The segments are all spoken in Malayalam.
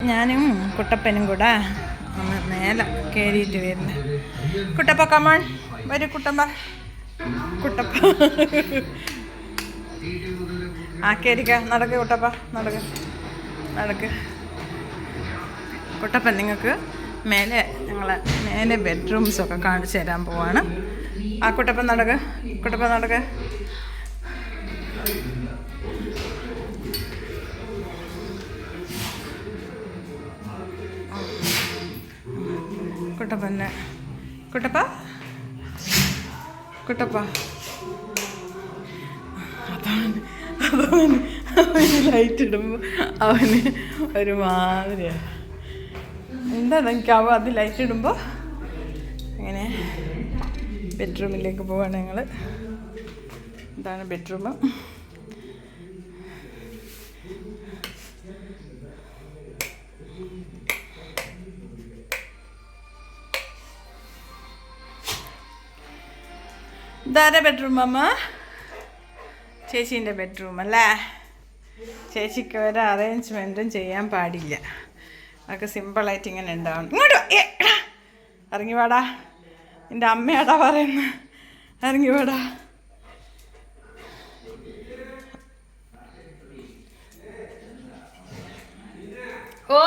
ഞാനും കുട്ടപ്പനും കൂടെ മേല കയറിയിട്ട് വരുന്നു. കുട്ടപ്പ കമാൺ വരൂ കുട്ടമ്പ കുട്ടപ്പ. ആ കയറിക്ക നടക്ക് കുട്ടപ്പ. നടക്ക്. നടക്ക്. കുട്ടപ്പ നിങ്ങൾക്ക് മേലെ ഞങ്ങളെ മേലെ ബെഡ്റൂംസൊക്കെ കാണിച്ചു തരാൻ പോവാണ്. ആ കുട്ടപ്പ നടക്ക്. കുട്ടപ്പ നടക്ക്. കുട്ടപ്പന്നെ കുട്ടപ്പ? കുട്ടപ്പ. അതാണ് അതവന് അവന് ലൈറ്റ് ഇടുമ്പോൾ അവന് ഒരു മാതിരിയാണ് എന്താണ് എനിക്കാവും അത് ലൈറ്റ് ഇടുമ്പോൾ അങ്ങനെ ബെഡ്റൂമിലേക്ക് പോവാണ് ഞങ്ങൾ ഇതാണ് ബെഡ്റൂം ഇതാരെ ബെഡ്റൂം അമ്മ ചേച്ചീന്റെ ബെഡ്റൂം അല്ലേ? ചേച്ചിക്ക് ഒരു അറേഞ്ച്മെന്റും ചെയ്യാൻ പാടില്ല. അതൊക്കെ സിമ്പിളായിട്ട് ഇങ്ങനെ ഉണ്ടാവണം. ഇങ്ങോട്ട്. ഇറങ്ങി വാടാ. എന്റെ അമ്മയാടാ പറയുന്നത് ഇറങ്ങി വാടാ. ഓ.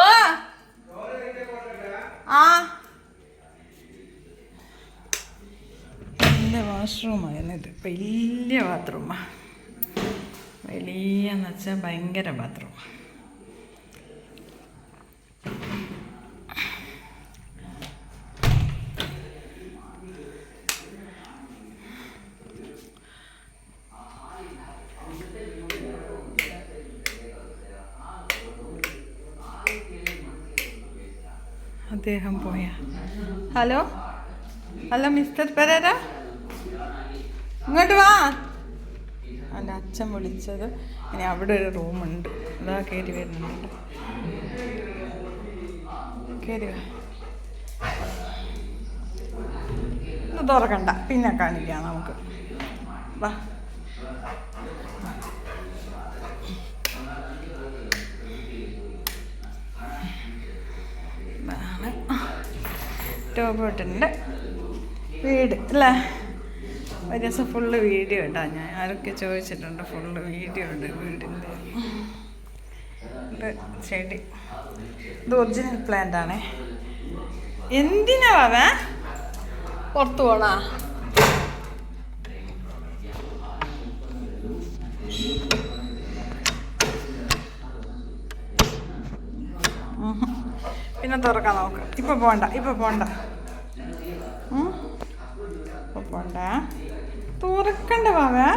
ആ എന്റെ വാഷ്റൂമായിരുന്നു ഇത് വലിയ ബാത്റൂമാണ് വലിയ എന്ന് വെച്ചാൽ ഭയങ്കര ബാത്റൂമാണ് അദ്ദേഹം പോയ. ഹലോ? Hello mister Pereira? ഇങ്ങോട്ട് വാ. എന്റെ അച്ഛൻ വിളിച്ചത്. ഇനി അവിടെ ഒരു റൂമുണ്ട്. അതാ കയറി വരുന്നുണ്ട് കയറി തുറക്കണ്ട. പിന്നെ കാണിക്കാം നമുക്ക്. വാ. ടോബോട്ടിന്റെ വീട് അല്ലേ? ഒരു ദിവസം ഫുള്ള് വീഡിയോ ഉണ്ടാ ഞാൻ. ആരൊക്കെ ചോദിച്ചിട്ടുണ്ട് ഫുള്ള് വീഡിയോ ഉണ്ട് വീടിന്റെ. ഇത് ചെടി. ഇത് ഒറിജിനൽ പ്ലാന്റ് ആണേ. എന്തിനാ വേ പുറത്തു പോണാ? പിന്നെ തുറക്കാം നമുക്ക് ഇപ്പൊ പോണ്ട ഇപ്പൊ പോണ്ട. പോണ്ട. തുറക്കണ്ട വാവേ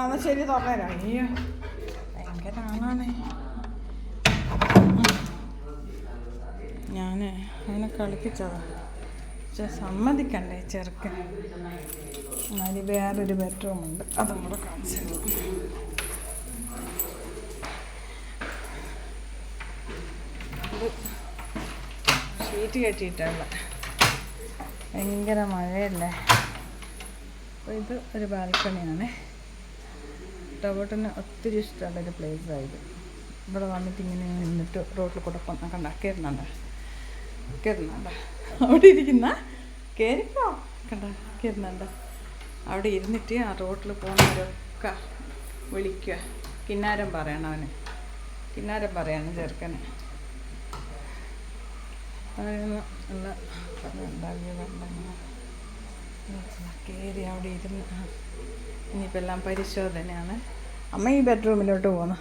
എന്നാ ശരി തുറന്നേരാ. അയ്യോ ഭയങ്കര ആണാണേ ഞാൻ അവനെ കളിപ്പിച്ചതാ. പക്ഷെ സമ്മതിക്കണ്ടേ ചെറുക്കൻ. എന്നാലും വേറൊരു ബെഡ്റൂം ഉണ്ട്. അതും കൂടെ കാണിച്ചു ഷീറ്റ് കെട്ടിയിട്ടുള്ള ഭയങ്കര മഴയല്ലേ? അപ്പോൾ ഇത് ഒരു ബാൽക്കണിയാണ്. ടോബോട്ടിന് ഒത്തിരി ഇഷ്ടമുള്ളൊരു പ്ലേസായത് ഇവിടെ വന്നിട്ട് ഇങ്ങനെ നിന്നിട്ട് റോഡിൽ കൂടെ കൊന്ന കണ്ട. കയറുന്നുണ്ട് കയറുന്നുണ്ട് അവിടെ ഇരിക്കുന്ന? കയറിക്കോ കണ്ട കയറുന്നുണ്ട് അവിടെ ഇരുന്നിട്ട് ആ റോഡിൽ പോകുന്നവരൊക്കെ വിളിക്കുക കിന്നാരം പറയണം അവന്. കിന്നാരം പറയണം ചെറുക്കന്. പറയുന്ന നല്ല ഉണ്ടാകിയ കയറി അവിടെ ഇരുന്ന് ഇനിയിപ്പോൾ എല്ലാം പരിശോധനയാണ്. അമ്മ ഈ ബെഡ്റൂമിലോട്ട് പോകുന്നു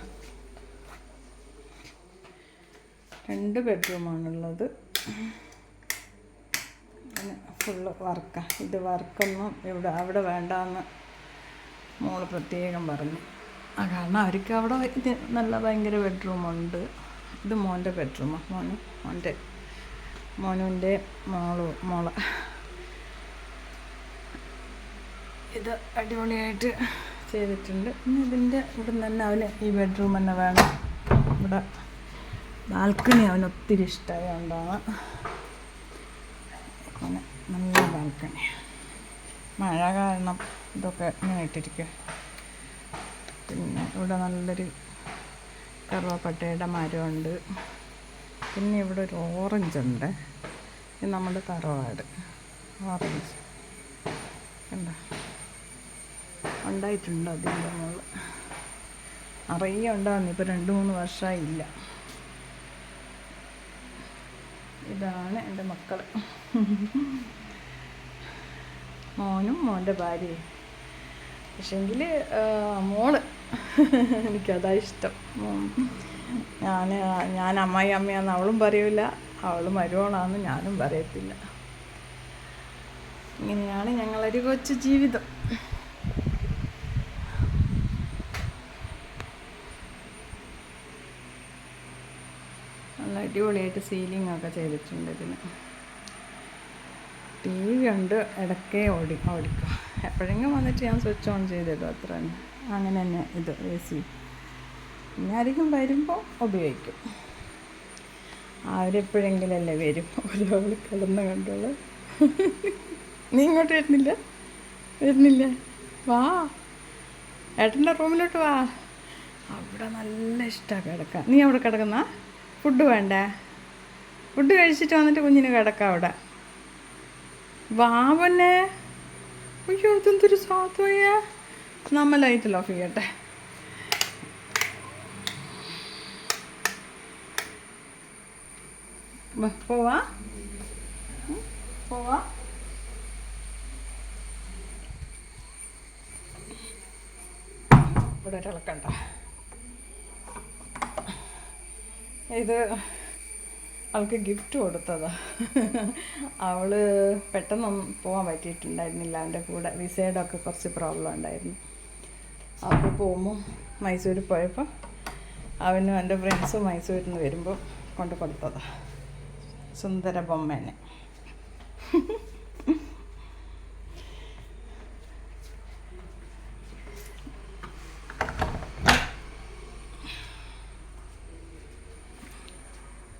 രണ്ട് ബെഡ്റൂമാണുള്ളത്. ഫുള്ള് വർക്കാണ് ഇത് വർക്കൊന്നും ഇവിടെ അവിടെ വേണ്ടാന്ന് മോൾ പ്രത്യേകം പറഞ്ഞു. കാരണം അവർക്ക് അവിടെ നല്ല ഭയങ്കര ബെഡ്റൂമുണ്ട്. ഇത് മോന്റെ ബെഡ്റൂമാണ് മോന് മോന്റെ മോനുന്റെ മോൾ മോളെ. ഇത് അടിപൊളിയായിട്ട് ചെയ്തിട്ടുണ്ട്. ഇനി ഇതിന്റെ ഇവിടെ തന്നെ അവന് ഈ ബെഡ്റൂം തന്നെ വേണം. ഇവിടെ ബാൽക്കണി അവന് ഒത്തിരി ഇഷ്ടമായതുകൊണ്ടാണ് അങ്ങനെ നല്ല ബാൽക്കണി മഴ കാരണം ഇതൊക്കെ ഇങ്ങനെ ഇട്ടിരിക്കുക പിന്നെ ഇവിടെ നല്ലൊരു കറുവപ്പട്ടയുടെ മരമുണ്ട് പിന്നെ ഇവിടെ ഒരു ഓറഞ്ച് ഉണ്ട്. ഇത് നമ്മുടെ തറവാട്. ഓറഞ്ച് കണ്ട? ഉണ്ടായിട്ടുണ്ട് അതിന്റെ മുകളിൽ നിറയെ ഉണ്ടാകുന്നു ഇപ്പോൾ രണ്ട് മൂന്ന് വർഷമായില്ല ഇതാണ് എന്റെ മക്കൾ മോനും മോന്റെ ഭാര്യയും. പക്ഷെങ്കിൽ മോൾ. എനിക്കതാ ഇഷ്ടം. ഞാൻ ഞാൻ അമ്മായി അമ്മയാന്ന് അവളും പറയൂല. അവൾ മരുവോളാന്ന് ഞാനും പറയത്തില്ല. ഇങ്ങനെയാണ് ഞങ്ങളൊരു കൊച്ചു ജീവിതം നല്ല അടിപൊളിയായിട്ട് സീലിംഗ് ഒക്കെ ചെയ്തിട്ടുണ്ട് ഇതിന്. ടി വി ഉണ്ട് ഇടയ്ക്കേ ഓടി ഓടിക്കും. എപ്പോഴെങ്കിലും വന്നിട്ട് ഞാൻ സ്വിച്ച് ഓൺ ചെയ്തിടും അത്ര തന്നെ. അങ്ങനെ തന്നെ ഇത് എ സി പിന്നെ ആരെങ്കിലും വരുമ്പോൾ ഉപയോഗിക്കും. അവരെപ്പോഴെങ്കിലല്ലേ വരും ഒരാൾ കിടന്ന് കണ്ടോളൂ നീ ഇങ്ങോട്ട് വരുന്നില്ല? വരുന്നില്ല. വാ. ഏട്ടന്റെ റൂമിലോട്ട് വാ. അവിടെ നല്ല ഇഷ്ടമാണ് കിടക്കാം നീ അവിടെ കിടക്കുന്ന? ഫുഡ് വേണ്ട? ഫുഡ് കഴിച്ചിട്ട് വന്നിട്ട് കുഞ്ഞിന് കിടക്കാം അവിടെ. വാവനെ. അയ്യോ ഇതെന്തൊരു സാധുവയ്യ നമ്മ ലൈറ്റ് ഓഫ് ചെയ്യട്ടെ. പോവാ. പോവാ. ഇവിടെ ഒരിളക്കണ്ട ഇത് അവൾക്ക് ഗിഫ്റ്റ് കൊടുത്തതാ. അവൾ പെട്ടെന്നൊന്നും പോകാൻ പറ്റിയിട്ടുണ്ടായിരുന്നില്ല. അവന്റെ കൂടെ വിസയുടെ ഒക്കെ കുറച്ച് പ്രോബ്ലം ഉണ്ടായിരുന്നു. അപ്പോൾ പോകുമ്പോൾ മൈസൂർ പോയപ്പോൾ അവനും എന്റെ ഫ്രണ്ട്സും മൈസൂരിൽ നിന്ന് വരുമ്പോൾ കൊണ്ട് കൊടുത്തതാ. സുന്ദര ബൊമ്മേനെ.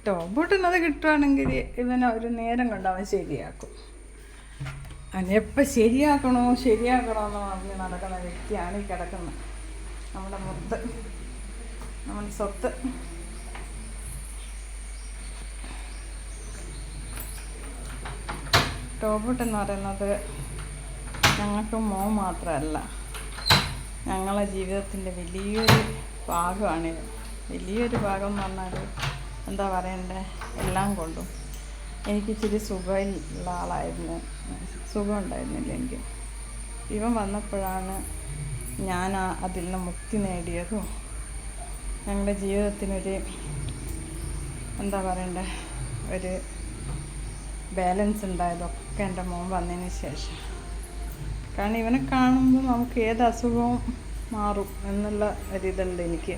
ടോബോട്ടിനത് കിട്ടുവാണെങ്കിൽ ഇവനെ ഒരു നേരം കൊണ്ട് അവൻ ശരിയാക്കും. അവൻ എപ്പോൾ ശരിയാക്കണോ ശരിയാക്കണോ എന്ന് പറഞ്ഞ് നടക്കുന്ന വ്യക്തിയാണ് ഈ കിടക്കുന്നത്. നമ്മുടെ മുത്ത്. നമ്മുടെ സ്വത്ത്. ടോബോട്ട് എന്ന് പറയുന്നത് ഞങ്ങൾക്ക് മോ മാത്രമല്ല. ഞങ്ങളെ ജീവിതത്തിന്റെ വലിയൊരു ഭാഗമാണ് വലിയൊരു ഭാഗം എന്ന് പറഞ്ഞാൽ എന്താ പറയണ്ടേ? എല്ലാം കൊണ്ടും. എനിക്ക് ഇച്ചിരി സുഖമുള്ള ആളായിരുന്നു. സുഖം ഉണ്ടായിരുന്നില്ല എനിക്ക്. ഇവൻ വന്നപ്പോഴാണ് ഞാൻ അതിൽ നിന്ന് മുക്തി നേടിയതും ഞങ്ങളുടെ ജീവിതത്തിനൊരു എന്താ പറയണ്ടേ? ഒരു ബാലൻസ് ഉണ്ടായതൊക്കെ എന്റെ മോൻ വന്നതിന് ശേഷം. കാരണം ഇവനെ കാണുമ്പോൾ നമുക്ക് ഏത് അസുഖവും മാറും എന്നുള്ള ഒരിതുണ്ട് എനിക്ക്.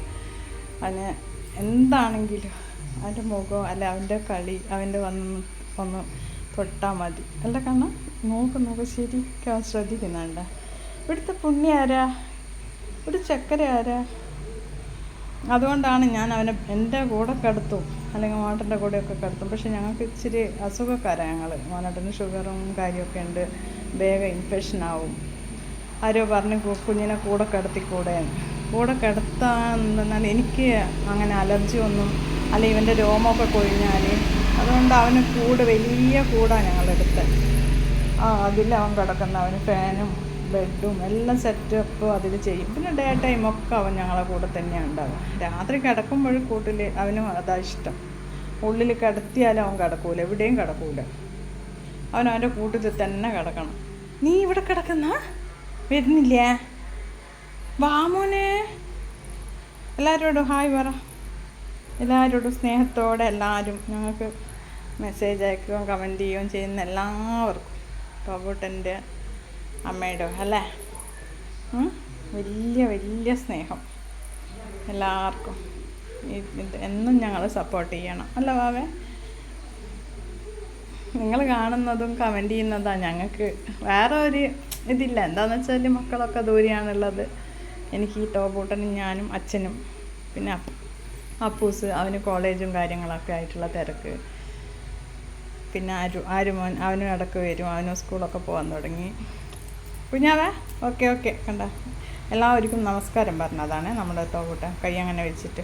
അതിന് എന്താണെങ്കിലും അവന്റെ മുഖം അല്ല അവന്റെ കളി അവന്റെ വന്ന് ഒന്ന് തൊട്ടാൽ മതി. അല്ല കണ്ണ നോക്ക് നോക്ക് ശരിക്കും അവൻ ശ്രദ്ധിക്കുന്നുണ്ട്. ഇവിടുത്തെ പുണ്യ ആരാ? ഇവിടെ ചക്കര ആരാ? അതുകൊണ്ടാണ് ഞാൻ അവനെ എന്റെ കൂടെ കിടത്തും അല്ലെങ്കിൽ മോട്ടന്റെ കൂടെയൊക്കെ കിടത്തും. പക്ഷെ ഞങ്ങൾക്ക് ഇച്ചിരി അസുഖക്കാരാണ് ഞങ്ങൾ മോനോട്ടന് ഷുഗറും കാര്യമൊക്കെ ഉണ്ട്. വേഗം ഇൻഫെക്ഷൻ ആവും. ആരോ പറഞ്ഞു കുഞ്ഞിനെ കൂടെ കിടത്തിക്കൂടെ കൂടെ കിടത്താൻ എനിക്ക് അങ്ങനെ അലർജി ഒന്നും അല്ലെങ്കിൽ ഇവന്റെ രോമമൊക്കെ കൊഴിഞ്ഞാൽ അതുകൊണ്ട് അവന് കൂട് വലിയ കൂടാണ് ഞങ്ങളെടുത്ത് ആ അതിൽ അവൻ കിടക്കുന്ന. അവന് ഫാനും ബെഡും എല്ലാം സെറ്റപ്പും അതിൽ ചെയ്യും. പിന്നെ ഡേ ടൈമൊക്കെ അവൻ ഞങ്ങളെ കൂടെ തന്നെയാണ് ഉണ്ടാവും രാത്രി കിടക്കുമ്പോഴും കൂട്ടിൽ അവനും അതാ ഇഷ്ടം. ഉള്ളിൽ കിടത്തിയാലും അവൻ കിടക്കൂല എവിടെയും കിടക്കൂല. അവൻ അവന്റെ കൂട്ടിൽ തന്നെ കിടക്കണം. നീ ഇവിടെ കിടക്കുന്ന? വരുന്നില്ലേ? വാമോനെ എല്ലാവരോടും ഹായ് പറ. എല്ലാവരോടും സ്നേഹത്തോടെ എല്ലാവരും ഞങ്ങൾക്ക് മെസ്സേജ് അയക്കുകയും കമന്റ് ചെയ്യുകയും ചെയ്യുന്ന എല്ലാവർക്കും റോബോട്ടന്റെ അമ്മയുടെ അല്ലേ? വലിയ വലിയ സ്നേഹം. എല്ലാവർക്കും. എന്നും ഞങ്ങൾ സപ്പോർട്ട് ചെയ്യണം. അല്ല വാവേ നിങ്ങൾ കാണുന്നതും കമന്റ് ചെയ്യുന്നതാണ് ഞങ്ങൾക്ക്. വേറെ ഒരു ഇതില്ല. എന്താണെന്ന് വെച്ചാൽ മക്കളൊക്കെ ദൂരെയാണുള്ളത്. എനിക്ക് ഈ ടോബൂട്ടനും ഞാനും അച്ഛനും പിന്നെ അപ്പൂസ് അവന് കോളേജും കാര്യങ്ങളൊക്കെ ആയിട്ടുള്ള തിരക്ക്. പിന്നെ ആരു ആരുമോൻ അവനും ഇടയ്ക്ക് വരും അവനും സ്കൂളൊക്കെ പോകാൻ തുടങ്ങി. കുഞ്ഞാവേ ഓക്കെ ഓക്കെ കണ്ട? എല്ലാവർക്കും നമസ്കാരം പറഞ്ഞതാണ് നമ്മുടെ ടോബൂട്ടൻ കൈ അങ്ങനെ വെച്ചിട്ട്.